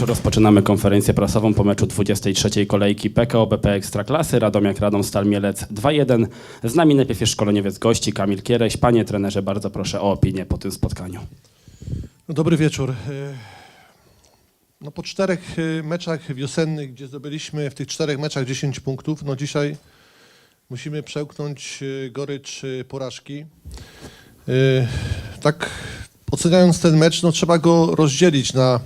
Rozpoczynamy konferencję prasową po meczu 23. kolejki PKO BP Ekstraklasy. Radomiak Radom Stal Mielec 2-1. Z nami najpierw jest szkoleniowiec gości Kamil Kiereś. Panie trenerze, bardzo proszę o opinię po tym spotkaniu. No, dobry wieczór. E, No, po czterech e, meczach wiosennych, gdzie zdobyliśmy w tych czterech meczach 10 punktów, no dzisiaj musimy przełknąć e, gorycz porażki. Tak oceniając ten mecz, no trzeba go rozdzielić na,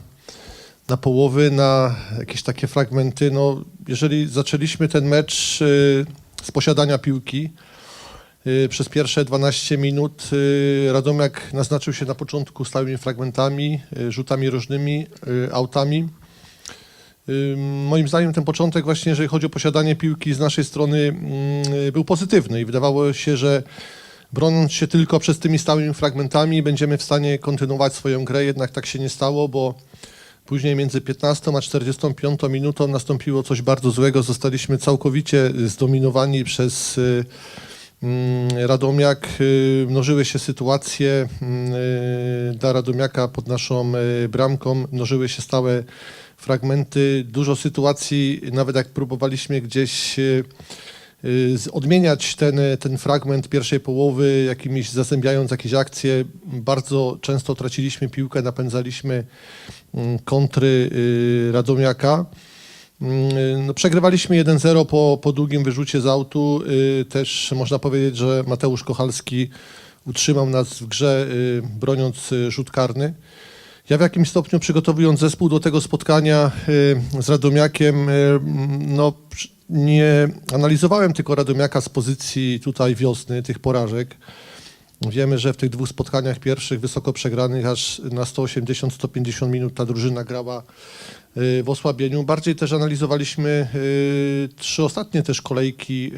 na połowy, na jakieś takie fragmenty. No, jeżeli zaczęliśmy ten mecz e, z posiadania piłki, Y, Przez pierwsze 12 minut y, Radomiak naznaczył się na początku stałymi fragmentami, y, rzutami różnymi, y, autami. Y, Moim zdaniem ten początek właśnie, jeżeli chodzi o posiadanie piłki z naszej strony mm, był pozytywny i wydawało się, że broniąc się tylko przez tymi stałymi fragmentami będziemy w stanie kontynuować swoją grę, jednak tak się nie stało, bo później między 15 a 45 minutą nastąpiło coś bardzo złego. Zostaliśmy całkowicie zdominowani przez y, Mm, Radomiak, y, mnożyły się sytuacje mm, y, dla Radomiaka pod naszą bramką, mnożyły się stałe fragmenty, dużo sytuacji, nawet jak próbowaliśmy gdzieś odmieniać ten, ten fragment pierwszej połowy, jakimiś zazębiając jakieś akcje, bardzo często traciliśmy piłkę, napędzaliśmy mm, kontry y, Radomiaka. Mm, No, przegrywaliśmy 1-0 po, po długim wyrzucie z autu. Y, Też można powiedzieć, że Mateusz Kochalski utrzymał nas w grze, y, broniąc y, rzut karny. Ja w jakimś stopniu przygotowując zespół do tego spotkania y, z Radomiakiem, y, mm, no, nie analizowałem tylko Radomiaka z pozycji tutaj wiosny, tych porażek. Wiemy, że w tych dwóch spotkaniach pierwszych, wysoko przegranych, aż na 180-150 minut ta drużyna grała y, w osłabieniu. Bardziej też analizowaliśmy y, trzy ostatnie też kolejki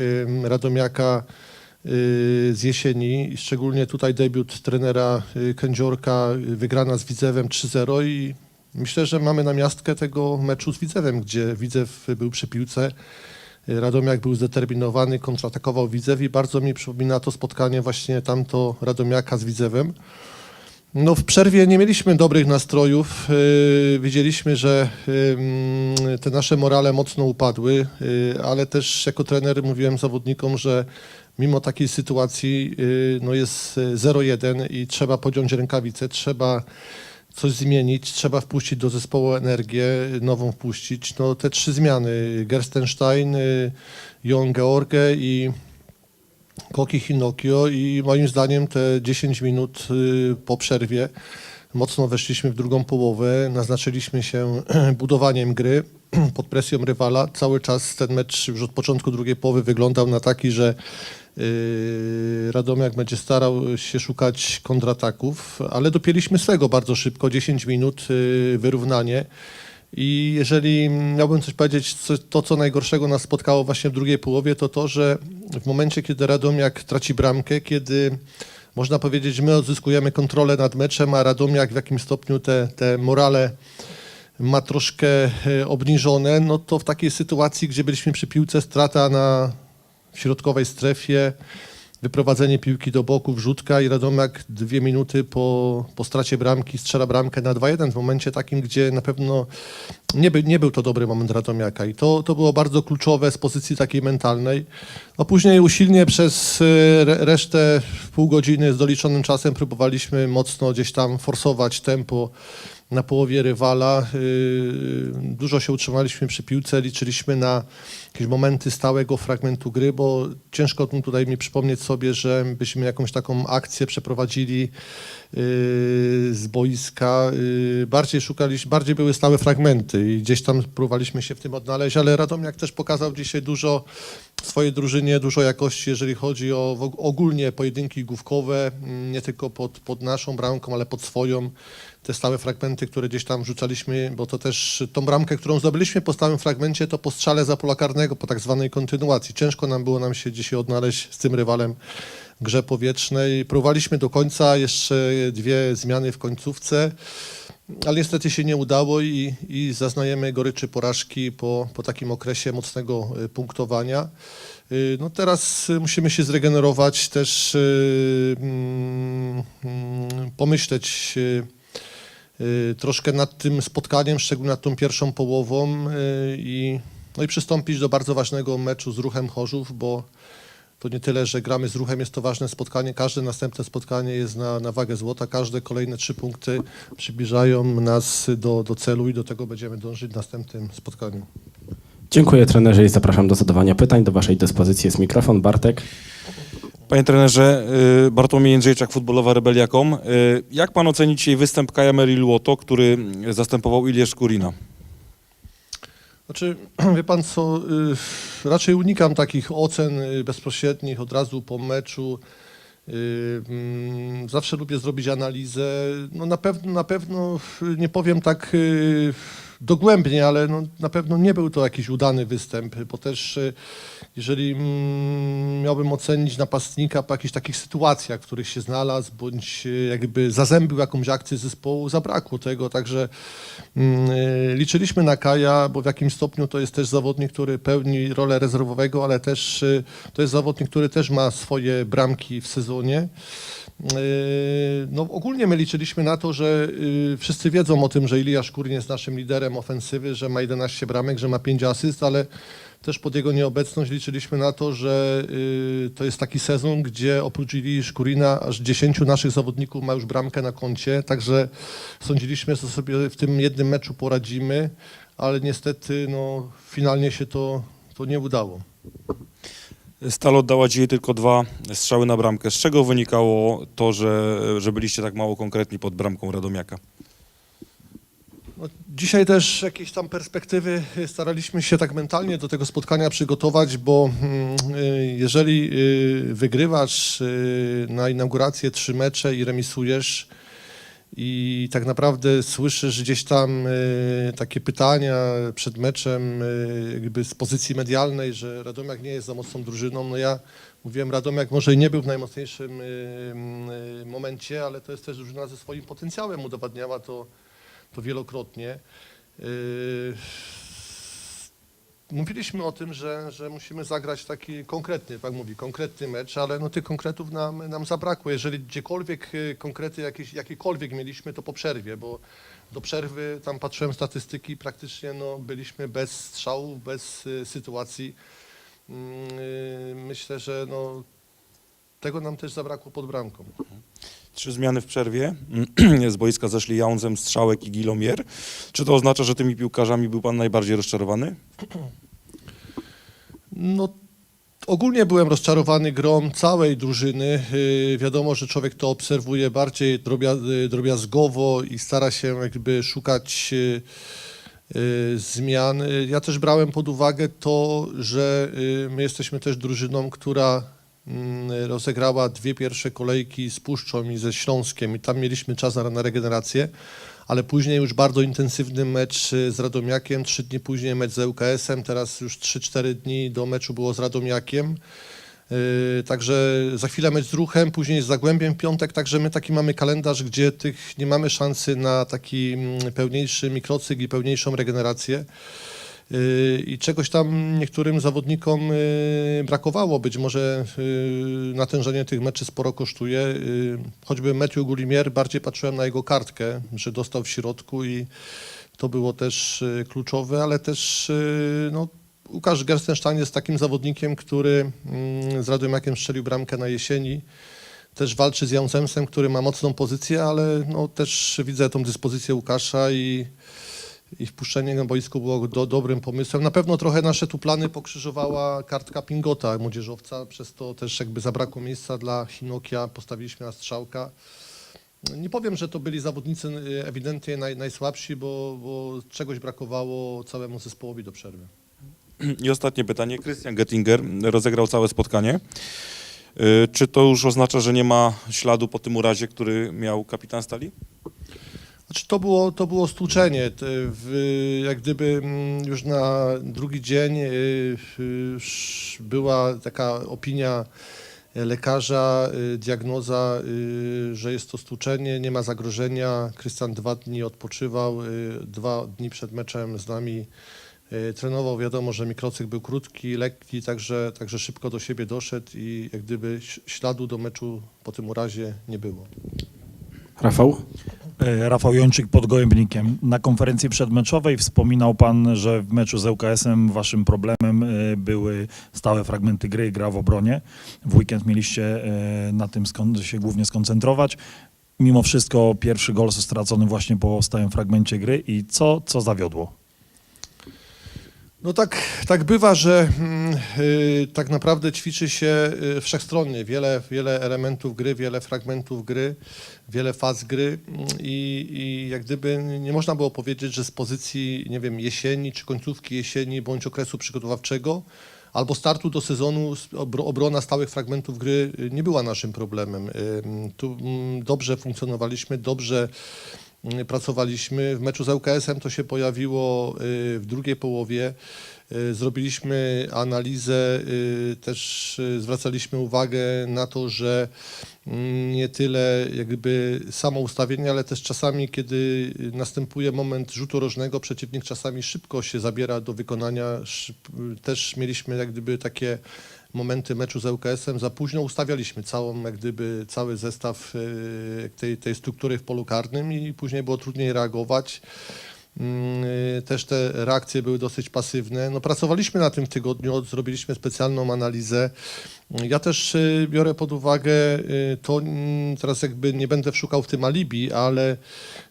y, Radomiaka z jesieni, szczególnie tutaj debiut trenera Kędziorka, wygrana z Widzewem 3-0 i myślę, że mamy namiastkę tego meczu z Widzewem, gdzie Widzew był przy piłce. Y, Radomiak był zdeterminowany, kontratakował Widzew i bardzo mi przypomina to spotkanie właśnie tamto Radomiaka z Widzewem. No w przerwie nie mieliśmy dobrych nastrojów. Yy, Widzieliśmy, że yy, te nasze morale mocno upadły, yy, ale też jako trener mówiłem zawodnikom, że mimo takiej sytuacji no jest yy, 0-1 i trzeba podjąć rękawice, trzeba coś zmienić, trzeba wpuścić do zespołu energię, nową wpuścić. No te trzy zmiany, Gerstenstein, yy, Jon George i Koki Hinokio i moim zdaniem te 10 minut y, po przerwie mocno weszliśmy w drugą połowę, naznaczyliśmy się budowaniem gry pod presją rywala. Cały czas ten mecz już od początku drugiej połowy wyglądał na taki, że y, Radomiak będzie starał się szukać kontrataków, ale dopięliśmy swego bardzo szybko, 10 minut, y, wyrównanie. I jeżeli miałbym coś powiedzieć, to co najgorszego nas spotkało właśnie w drugiej połowie, to to, że w momencie, kiedy Radomiak traci bramkę, kiedy można powiedzieć, my odzyskujemy kontrolę nad meczem, a Radomiak w jakimś stopniu te, te morale ma troszkę e, obniżone, no to w takiej sytuacji, gdzie byliśmy przy piłce, strata na środkowej strefie, wyprowadzenie piłki do boku, wrzutka i Radomiak dwie minuty po, po stracie bramki strzela bramkę na 2-1 w momencie takim, gdzie na pewno nie, by, nie był to dobry moment Radomiaka i to, to było bardzo kluczowe z pozycji takiej mentalnej. A później usilnie przez re- resztę pół godziny z doliczonym czasem próbowaliśmy mocno gdzieś tam forsować tempo na połowie rywala. Yy, Dużo się utrzymaliśmy przy piłce, liczyliśmy na jakieś momenty stałego fragmentu gry, bo ciężko tu- tutaj mi przypomnieć sobie, że byśmy jakąś taką akcję przeprowadzili yy, z boiska. Yy, Bardziej szukaliśmy, bardziej były stałe fragmenty i gdzieś tam próbowaliśmy się w tym odnaleźć, ale Radomiak też pokazał dzisiaj dużo swojej drużynie, dużo jakości, jeżeli chodzi o ogólnie pojedynki główkowe, mm, nie tylko pod, pod naszą bramką, ale pod swoją te stałe fragmenty, które gdzieś tam rzucaliśmy, bo to też tą bramkę, którą zdobyliśmy po stałym fragmencie, to po strzale za pola karnego, po tak zwanej kontynuacji. Ciężko nam było nam się dzisiaj odnaleźć z tym rywalem grze powietrznej. Próbowaliśmy do końca, jeszcze dwie zmiany w końcówce, ale niestety się nie udało i, i zaznajemy goryczy porażki po, po takim okresie mocnego y, punktowania. Y, No teraz y, musimy się zregenerować, też mm, mm, pomyśleć troszkę nad tym spotkaniem, szczególnie nad tą pierwszą połową i, no i przystąpić do bardzo ważnego meczu z Ruchem Chorzów, bo to nie tyle, że gramy z Ruchem, jest to ważne spotkanie. Każde następne spotkanie jest na, na wagę złota. Każde kolejne trzy punkty przybliżają nas do, do celu i do tego będziemy dążyć w następnym spotkaniu. Dziękuję trenerze i zapraszam do zadawania pytań. Do waszej dyspozycji jest mikrofon. Bartek. Panie trenerze, y, Bartłomiej Jędrzejczak, futbolowa Rebeliakom. Y, Jak pan oceni dzisiaj występ Kaja Meriluoto, który zastępował Ilię Szkurina? Znaczy, wie pan co, y, raczej unikam takich ocen y, bezpośrednich od razu po meczu. Y, mm, Zawsze lubię zrobić analizę. No na pewno, na pewno nie powiem tak dogłębnie, ale no, na pewno nie był to jakiś udany występ, bo też y, jeżeli mm, miałbym ocenić napastnika po jakichś takich sytuacjach, w których się znalazł, bądź y, jakby zazębił jakąś akcję zespołu, zabrakło tego, także mm, y, liczyliśmy na Kaja, bo w jakimś stopniu to jest też zawodnik, który pełni rolę rezerwowego, ale też to jest zawodnik, który też ma swoje bramki w sezonie. Yy, No, ogólnie my liczyliśmy na to, że yy, wszyscy wiedzą o tym, że Ilija Szkurin jest naszym liderem ofensywy, że ma 11 bramek, że ma 5 asyst, ale też pod jego nieobecność liczyliśmy na to, że yy, to jest taki sezon, gdzie oprócz Ilii Szkurina aż 10 naszych zawodników ma już bramkę na koncie, także sądziliśmy, że sobie w tym jednym meczu poradzimy, ale niestety no, finalnie się to, to nie udało. Stal oddała dzisiaj tylko dwa strzały na bramkę. Z czego wynikało to, że, że byliście tak mało konkretni pod bramką Radomiaka? No, dzisiaj też jakieś tam perspektywy staraliśmy się tak mentalnie do tego spotkania przygotować, bo mm, y, jeżeli y, wygrywasz y, na inaugurację trzy mecze i remisujesz i tak naprawdę słyszysz gdzieś tam y, takie pytania przed meczem y, jakby z pozycji medialnej, że Radomiak nie jest za mocną drużyną, no ja mówiłem, Radomiak może i nie był w najmocniejszym y, y, momencie, ale to jest też drużyna ze swoim potencjałem, udowadniała to to wielokrotnie. Yy, Mówiliśmy o tym, że, że musimy zagrać taki konkretny, tak mówi, konkretny mecz, ale no tych konkretów nam, nam zabrakło. Jeżeli gdziekolwiek y, konkrety jakieś, jakiekolwiek mieliśmy, to po przerwie, bo do przerwy tam patrzyłem statystyki, praktycznie no, byliśmy bez strzałów, bez y, sytuacji. Yy, Myślę, że no, tego nam też zabrakło pod bramką. Trzy zmiany w przerwie. Z boiska zeszli Jaunzem, Strzałek i Gilomier. Czy to oznacza, że tymi piłkarzami był pan najbardziej rozczarowany? No, ogólnie byłem rozczarowany grą całej drużyny. Yy, wiadomo, że człowiek to obserwuje bardziej drobia, yy, drobiazgowo i stara się jakby szukać yy, yy, zmian. Ja też brałem pod uwagę to, że yy, my jesteśmy też drużyną, która rozegrała dwie pierwsze kolejki z Puszczą i ze Śląskiem i tam mieliśmy czas na, regenerację, ale później już bardzo intensywny mecz y, z Radomiakiem, trzy dni później mecz z ŁKS-em, teraz już 3-4 dni do meczu było z Radomiakiem. Yy, Także za chwilę mecz z Ruchem, później z Zagłębiem piątek, także my taki mamy kalendarz, gdzie tych nie mamy szansy na taki mm, pełniejszy mikrocykl i pełniejszą regenerację. Yy, I czegoś tam niektórym zawodnikom yy, brakowało. Być może yy, natężenie tych meczy sporo kosztuje. Choćby Matthew Gulimier, bardziej patrzyłem na jego kartkę, że dostał w środku i to było też kluczowe, ale też no, Łukasz Gerstenstein jest takim zawodnikiem, który mm, z Radomiakiem strzelił bramkę na jesieni. Też walczy z Jaunzemsem, który ma mocną pozycję, ale no, też widzę tą dyspozycję Łukasza i, i wpuszczenie na boisku było do, dobrym pomysłem. Na pewno trochę nasze tu plany pokrzyżowała kartka Pingota, młodzieżowca, przez to też jakby zabrakło miejsca dla Hinokia, postawiliśmy na strzałka. Nie powiem, że to byli zawodnicy y, ewidentnie naj, najsłabsi, bo, bo czegoś brakowało całemu zespołowi do przerwy. I ostatnie pytanie. Christian Gettinger rozegrał całe spotkanie. Y, Czy to już oznacza, że nie ma śladu po tym urazie, który miał kapitan Stali? Znaczy to było, to było stłuczenie. W, jak gdyby mm, już na drugi dzień y, była taka opinia lekarza, y, diagnoza, y, że jest to stłuczenie, nie ma zagrożenia. Krystian dwa dni odpoczywał, dwa dni przed meczem z nami trenował. Wiadomo, że mikrocykl był krótki, lekki, także, także szybko do siebie doszedł i jak gdyby śladu do meczu po tym urazie nie było. Rafał. E, Rafał Jończyk pod Gołębnikiem. Na konferencji przedmeczowej wspominał pan, że w meczu z ŁKS-em waszym problemem e, były stałe fragmenty gry, gra w obronie. W weekend mieliście e, na tym się głównie skoncentrować. Mimo wszystko pierwszy gol stracony właśnie po stałym fragmencie gry i co, co zawiodło? No tak, tak bywa, że mm, y, tak naprawdę ćwiczy się y, wszechstronnie. Wiele, wiele elementów gry, wiele fragmentów gry, wiele faz gry mm, i, i jak gdyby nie można było powiedzieć, że z pozycji, nie wiem, jesieni czy końcówki jesieni bądź okresu przygotowawczego albo startu do sezonu obrona stałych fragmentów gry y, nie była naszym problemem. Ym, Tu mm, dobrze funkcjonowaliśmy, dobrze mm, pracowaliśmy. W meczu z ŁKS-em to się pojawiło y, w drugiej połowie. Y, Zrobiliśmy analizę, y, też zwracaliśmy uwagę na to, że mm, nie tyle jakby samo ustawienie, ale też czasami, kiedy następuje moment rzutu rożnego, przeciwnik czasami szybko się zabiera do wykonania. Też mieliśmy jak gdyby takie momenty meczu z ŁKS-em, za późno ustawialiśmy całą, jak gdyby cały zestaw y, tej, tej struktury w polu karnym i później było trudniej reagować. Mm, y, Też te reakcje były dosyć pasywne. No, pracowaliśmy na tym tygodniu, zrobiliśmy specjalną analizę. Ja też y, biorę pod uwagę to, mm, teraz jakby nie będę szukał w tym alibi, ale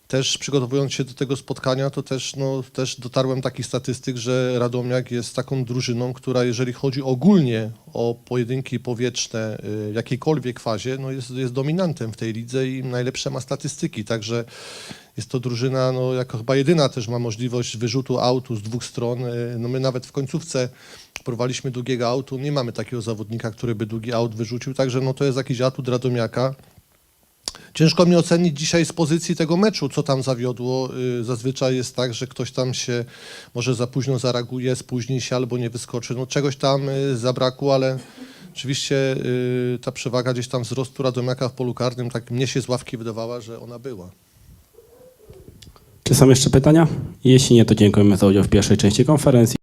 też przygotowując się do tego spotkania, to też, no, też dotarłem takich statystyk, że Radomiak jest taką drużyną, która jeżeli chodzi ogólnie o pojedynki powietrzne y, w jakiejkolwiek fazie, no jest, jest dominantem w tej lidze i najlepsze ma statystyki, także jest to drużyna, no, jako chyba jedyna też ma możliwość wyrzutu autu z dwóch stron. Y, No my nawet w końcówce próbowaliśmy długiego autu, nie mamy takiego zawodnika, który by długi aut wyrzucił, także no, to jest jakiś atut Radomiaka. Ciężko mi ocenić dzisiaj z pozycji tego meczu, co tam zawiodło. Y, Zazwyczaj jest tak, że ktoś tam się może za późno zareaguje, spóźni się albo nie wyskoczy. No czegoś tam y, zabrakło, ale oczywiście y, ta przewaga gdzieś tam wzrostu Radomiaka w polu karnym, tak mnie się z ławki wydawała, że ona była. Czy są jeszcze pytania? Jeśli nie, to dziękujemy za udział w pierwszej części konferencji.